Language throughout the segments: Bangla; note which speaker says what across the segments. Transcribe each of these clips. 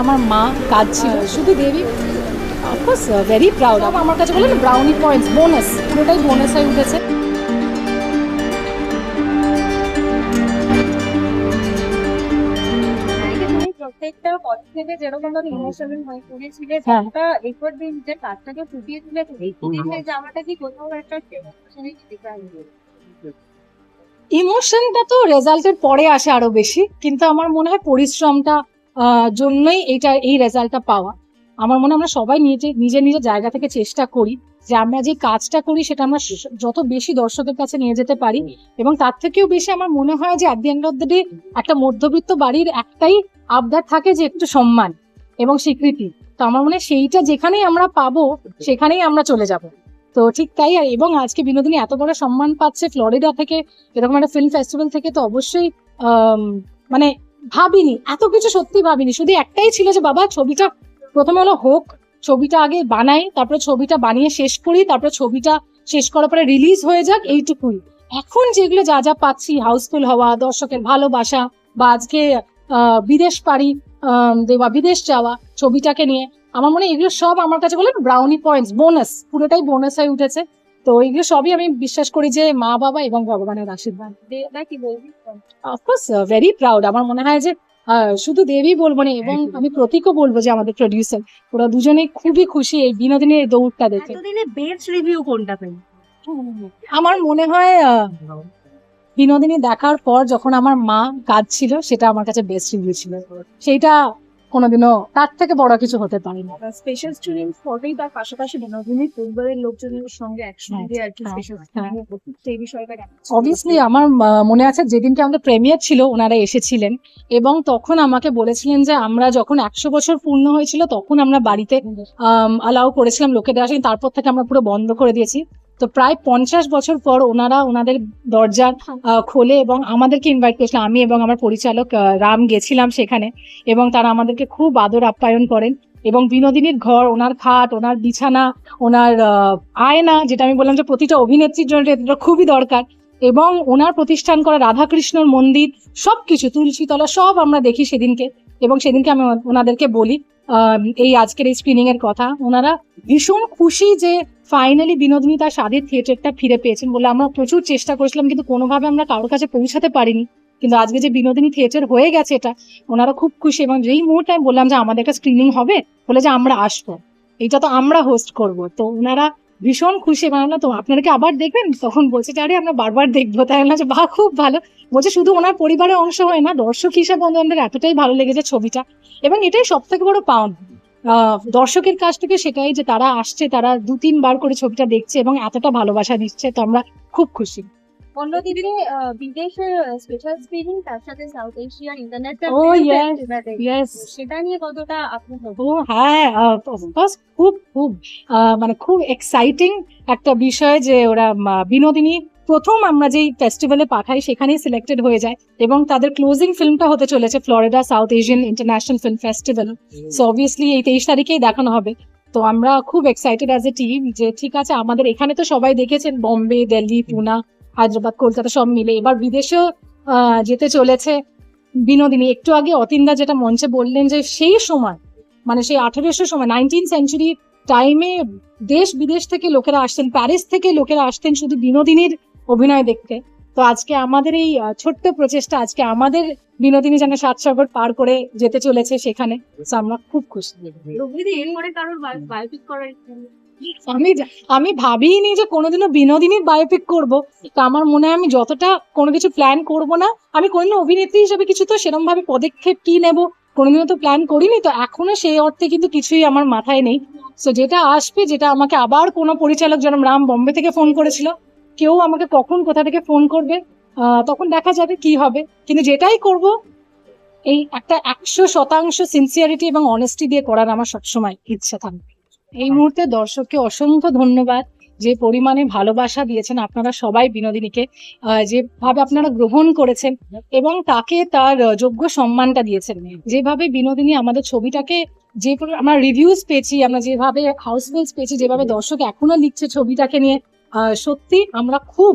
Speaker 1: আমার মা কাজ ছিল। শুধু দেবী। অফকোর্স ভেরি প্রাউড আমার কাছে বলেন ব্রাউনি পয়েন্টস বোনাস পুরোটাই বোনাস হয়ে উঠেছে।
Speaker 2: তুমি প্রত্যেকটা পদক্ষেপে যেরকম ভাবে ইমোশনাল হয়ে পড়েছিলে
Speaker 1: হ্যাঁ।
Speaker 2: একটা এফোর্ট দিয়ে কাজটাকে ফুটিয়ে তুলে দিনে যাওয়াটা কি কোথাও একটা
Speaker 1: ইমোশনটা তো রেজাল্টের পরে আসে আরও বেশি কিন্তু আমার মনে হয় পরিশ্রমটা জন্যই এটা এই রেজাল্টটা পাওয়া। আমার মনে আমরা সবাই নিজে নিজের নিজের জায়গা থেকে চেষ্টা করি যে আমরা যে কাজটা করি সেটা আমরা যত বেশি দর্শকের কাছে নিয়ে যেতে পারি এবং তার থেকেও বেশি আমার মনে হয় যে at the end of the day একটা মধ্যবিত্ত বাড়ির একটাই আবদার থাকে যে একটু সম্মান এবং স্বীকৃতি। তো আমার মনে হয় সেইটা যেখানেই আমরা পাবো সেখানেই আমরা চলে যাব। তো ঠিক তাই আর এবং আজকে বিনোদিনী এত বড় সম্মান পাচ্ছে ফ্লোরিডা থেকে এরকম একটা ফিল্ম ফেস্টিভ্যাল থেকে তো অবশ্যই মানে ভাবিনি এত কিছু সত্যি ভাবিনি। শুধু একটাই ছিল যে বাবা ছবিটা প্রথমে হলো হোক ছবিটা আগে বানাই তারপরে ছবিটা বানিয়ে শেষ করি তারপরে ছবিটা শেষ করার পরে রিলিজ হয়ে যাক এইটুকুই। এখন যেগুলো যা যা পাচ্ছি হাউসফুল হওয়া দর্শকের ভালোবাসা বা আজকে বিদেশ আম, দেওয়া বিদেশ যাওয়া ছবিটাকে নিয়ে আমার মনে এগুলো সব আমার কাছে বলে ব্রাউনি পয়েন্টস বোনাস পুরোটাই বোনাস হয়ে উঠেছে। তো এইগুলো সবই আমি বিশ্বাস করি যে মা বাবা এবং ভগবানের আশীর্বাদ।
Speaker 2: কি বলবি?
Speaker 1: অফকোর্স ভেরি প্রাউড আমার মনে হয় যে শুধু দেবী বলব না এবং আমি প্রতীকও বলব যে আমাদের প্রডিউসার ওরা দুজনে খুবই খুশি এই বিনোদিনীর দৌড়টা দেখে।
Speaker 2: বেস্ট রিভিউ কোনটা পেলি?
Speaker 1: আমার মনে হয় বিনোদিনী দেখার পর যখন আমার মা কাজ ছিল সেটা আমার কাছে বেস্ট রিভিউ ছিল। সেইটা কোনোদিনও তার থেকে বড় কিছু হতে পারে না।
Speaker 2: স্পেশাল স্টুডেন্ট ফটোই তার পাশাপাশি বিনোদিনীর পরিবারের লোকজনের সঙ্গে একসঙ্গে আর কি
Speaker 1: হ্যাঁ,
Speaker 2: স্পেশাল
Speaker 1: হ্যাঁ।
Speaker 2: সেই বিষয়টা
Speaker 1: অবভিয়াসলি আমার মনে আছে যেদিনকে আমাদের প্রেমিয়ার ছিল ওনারা এসেছিলেন। এবং তখন আমাকে বলেছিলেন যে আমরা যখন একশো বছর পূর্ণ হয়েছিল তখন আমরা বাড়িতে অ্যালাউ করেছিলাম লোকেদের আসেন। তারপর থেকে আমরা পুরো বন্ধ করে দিয়েছি। তো প্রায় পঞ্চাশ বছর পর ওনারা ওনাদের দরজা খোলে এবং আমাদেরকে ইনভাইট করেছিলেন আমি এবং আমার পরিচালক রাম গেছিলাম সেখানে এবং তারা আমাদেরকে খুব আদর আপ্যায়ন করেন এবং বিনোদিনীর ঘর, ওনার খাট, ওনার বিছানা, ওনার আয়না, যেটা আমি বললাম যে প্রতিটা অভিনেত্রীর জন্য এটা খুবই দরকার এবং ওনার প্রতিষ্ঠান করা রাধাকৃষ্ণর মন্দির, সবকিছু, তুলসীতলা সব আমরা দেখি সেদিনকে এবং সেদিনকে আমি ওনাদেরকে বলি। এই আজকের এই স্ক্রিনিং এর কথা। ওনারা ভীষণ খুশি যে ফাইনালি বিনোদিনী তার স্বাদের থিয়েটারটা ফিরে পেয়েছেন বলে আমরা প্রচুর চেষ্টা করেছিলাম, কিন্তু কোনোভাবে আমরা কারোর কাছে পৌঁছাতে পারিনি। কিন্তু আজকে যে বিনোদিনী থিয়েটার হয়ে গেছে এটা, ওনারা খুব খুশি এবং যেই মুহূর্তে আমি বললাম যে আমাদের একটা স্ক্রিনিং হবে বলে যে আমরা আসব এটা তো আমরা হোস্ট করব। তো ওনারা ভীষণ খুশি মানে না তো আপনারা কি আবার দেখবেন, তখন বলছে যে, আরে, আমরা বারবার দেখব। তাই না যে বাহ, খুব ভালো। বলছে, শুধু ওনার পরিবারের অংশ হয় না, দর্শক হিসাবে আমাদের এতটাই ভালো লেগেছে ছবিটা। এবং এটাই সব থেকে বড় পাওনা। দর্শকের কাছ থেকে সেটাই যে, তারা আসছে, তারা দু তিনবার করে ছবিটা দেখছে এবং এতটা ভালোবাসা দিচ্ছে, তো আমরা খুব খুশি।
Speaker 2: অন্যদিকে বিদেশের স্পেশাল স্ক্রিনিং তার সাথে সাউথ এশিয়ার
Speaker 1: yes, ইয়েস
Speaker 2: সেটা নিয়ে কতটা আপনি
Speaker 1: ও হ্যাঁ অফকোর্স খুব খুব মানে খুব এক্সাইটিং একটা বিষয় যে ওরা বিনোদিনী প্রথম আমরা যেই ফেস্টিভ্যালে পাঠাই সেখানেই সিলেক্টেড হয়ে যায় এবং তাদের ক্লোজিং ফিল্মটা হতে চলেছে Florida South Asian International Film Festival so obviously এই তেইশ তারিখেই দেখানো হবে। তো আমরা খুব এক্সাইটেড অ্যাজ এ টিম যে ঠিক আছে আমাদের এখানে তো সবাই দেখেছেন বম্বে দিল্লি পুনা হায়দ্রাবাদ, কলকাতা সব মিলে। এবার বিদেশেও যেতে চলেছে বিনোদিনী। একটু আগে অতীনদা যেটা মঞ্চে বললেন যে সেই সময় মানে সেই আঠেরোশো সময় নাইনটিন সেঞ্চুরি টাইমে দেশ বিদেশ থেকে লোকেরা আসতেন প্যারিস থেকে লোকেরা আসতেন শুধু বিনোদিনীর অভিনয় দেখতে। তো আজকে আমাদের এই ছোট্ট প্রচেষ্টা, আজকে আমাদের বিনোদিনী যেন সাত সাগর পার করে যেতে চলেছে সেখানে। আমরা খুব খুশি।
Speaker 2: কারোর বায়োপিক করার?
Speaker 1: আমি আমি ভাবিনি যে কোনোদিনও বিনোদিনীর বায়োপিক করব। তো আমার মনে হয় আমি যতটা কোনো কিছু প্ল্যান করব না, আমি কোনোদিনও অভিনেত্রী হিসেবে কিছু তো সেরকম ভাবে পদক্ষেপ কি নেব? কোনোদিনও তো প্ল্যান করিনি, তো এখনও সেই অর্থে কিন্তু কিছুই আমার মাথায় নেই। সো যেটা আসবে, যেটা আমাকে আবার কোনো পরিচালক যেরকম রাম বম্বে থেকে ফোন করেছিল, কেউ আমাকে কখন কোথা থেকে ফোন করবে তখন দেখা যাবে কি হবে। কিন্তু যেটাই করব, এই একটা একশো শতাংশ সিনসিয়ারিটি এবং অনেস্টি দিয়ে করার আমার সবসময় ইচ্ছা থাকবে। এই মুহূর্তে দর্শককে অসংখ্য ধন্যবাদ যে পরিমাণে ভালোবাসা দিয়েছেন আপনারা সবাই বিনোদিনীকে যেভাবে আপনারা গ্রহণ করেছেন এবং তাকে তার যোগ্য সম্মানটা দিয়েছেন। যেভাবে বিনোদিনী আমাদের ছবিটাকে যে আমরা রিভিউজ পেয়েছি, আমরা যেভাবে হাউসফুলস পেয়েছি, যেভাবে দর্শক এখনও লিখছে ছবিটাকে নিয়ে সত্যি আমরা খুব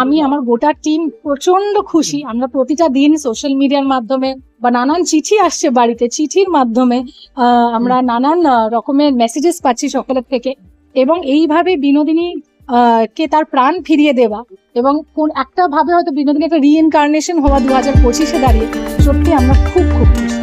Speaker 1: আমি আমার গোটা টিম প্রচণ্ড খুশি। আমরা প্রতিটা দিন সোশ্যাল মিডিয়ার মাধ্যমে বা নানান চিঠি আসছে বাড়িতে চিঠির মাধ্যমে আহ, আমরা নানান রকমের মেসেজেস পাচ্ছি সকলের থেকে এবং এইভাবে বিনোদিনী আহ, কে তার প্রাণ ফিরিয়ে দেওয়া এবং কোন একটা ভাবে হয়তো বিনোদিনী একটা রিইনকার্নেশন হওয়া দু হাজার পঁচিশে দাঁড়িয়ে সত্যি আমরা খুব খুব খুশি।